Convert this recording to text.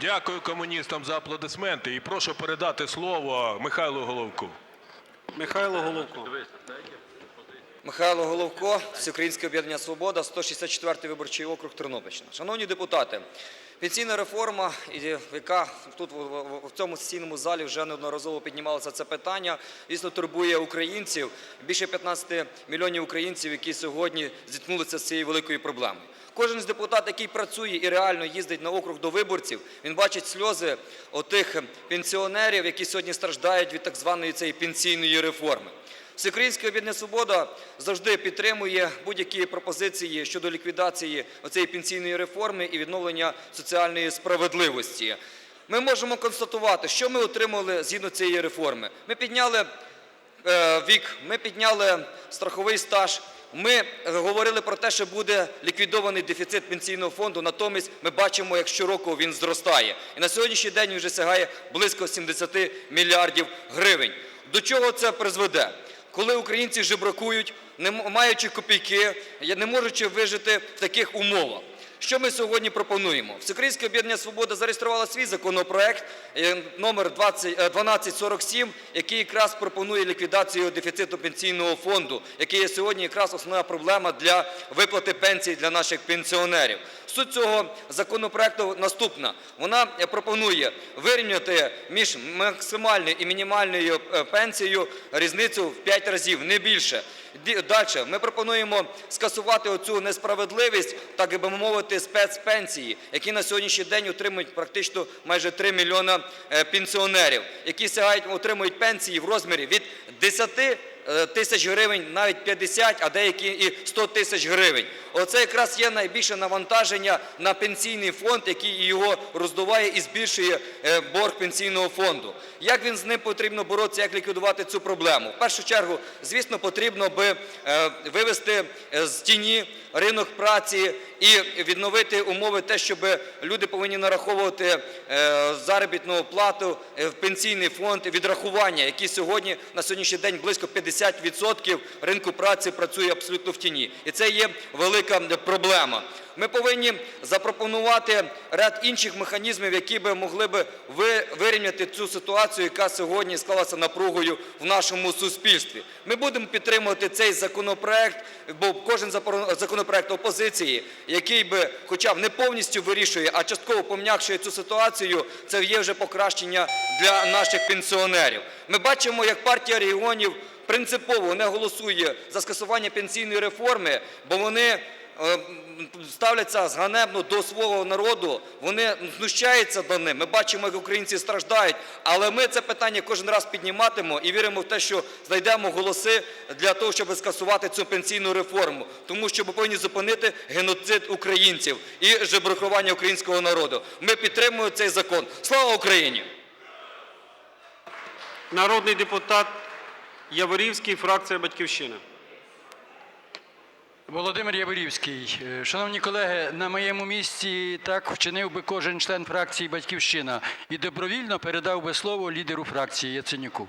Дякую комуністам за аплодисменти і прошу передати слово Михайлу Головку. Михайло Головко. Михайло Головко, Всеукраїнське об'єднання «Свобода», 164-й виборчий округ Тернопільщина. Шановні депутати, пенсійна реформа, і яка тут в цьому сесійному залі вже неодноразово піднімалося це питання, дійсно турбує українців, більше 15 мільйонів українців, які сьогодні зіткнулися з цією великою проблемою. Кожен з депутатів, який працює і реально їздить на округ до виборців, він бачить сльози отих пенсіонерів, які сьогодні страждають від так званої цієї пенсійної реформи. Всеукраїнське об'єднання «Свобода» завжди підтримує будь-які пропозиції щодо ліквідації цієї пенсійної реформи і відновлення соціальної справедливості. Ми можемо констатувати, що ми отримали згідно цієї реформи. Ми підняли е, вік, ми підняли страховий стаж. Ми говорили про те, що буде ліквідований дефіцит пенсійного фонду. Натомість ми бачимо, як щороку він зростає. І на сьогоднішній день він вже сягає близько 70 мільярдів гривень. До чого це призведе? Коли українці жебракують, не маючи копійки, не можучи вижити в таких умовах. Що ми сьогодні пропонуємо? Всеукраїнське об'єднання «Свобода» зареєструвало свій законопроект е, номер 20, е, 1247, який якраз пропонує ліквідацію дефіциту пенсійного фонду, який є сьогодні якраз основна проблема для виплати пенсій для наших пенсіонерів. Суть цього законопроекту наступна. Вона е, пропонує вирівняти між максимальною і мінімальною е, пенсією різницю в 5 разів, не більше. Далі ми пропонуємо скасувати оцю несправедливість, так би мовити, спецпенсії, які на сьогоднішній день отримують практично майже 3 мільйона е, пенсіонерів, які сягають, отримують пенсії в розмірі від 10 е, тисяч гривень, навіть 50, а деякі і 100 тисяч гривень. Оце якраз є найбільше навантаження на пенсійний фонд, який його роздуває і збільшує е, борг пенсійного фонду. Як він з ним потрібно боротися, як ліквідувати цю проблему? В першу чергу, звісно, потрібно би е, вивести е, з тіні ринок праці і відновити умови, те, щоб люди повинні нараховувати е, заробітну плату е, в пенсійний фонд, відрахування, які сьогодні на сьогоднішній день близько 50% ринку праці працює абсолютно в тіні. І це є велика проблема. Ми повинні запропонувати ряд інших механізмів, які би могли би вирівняти цю ситуацію, яка сьогодні склалася напругою в нашому суспільстві. Ми будемо підтримувати цей законопроект, бо кожен законопроект опозиції, який би, хоча б не повністю вирішує, а частково пом'якшує цю ситуацію, це є вже покращення для наших пенсіонерів. Ми бачимо, як партія регіонів принципово не голосує за скасування пенсійної реформи, бо вони ставляться зганебно до свого народу, вони знущаються до них. Ми бачимо, як українці страждають, але ми це питання кожен раз підніматимемо і віримо в те, що знайдемо голоси для того, щоб скасувати цю пенсійну реформу, тому що ми повинні зупинити геноцид українців і жебракування українського народу. Ми підтримуємо цей закон. Слава Україні! Народний депутат Яворівський, фракція Батьківщина. Володимир Яворівський. Е, Шановні колеги, на моєму місці так вчинив би кожен член фракції Батьківщина і добровільно передав би слово лідеру фракції Яценюку.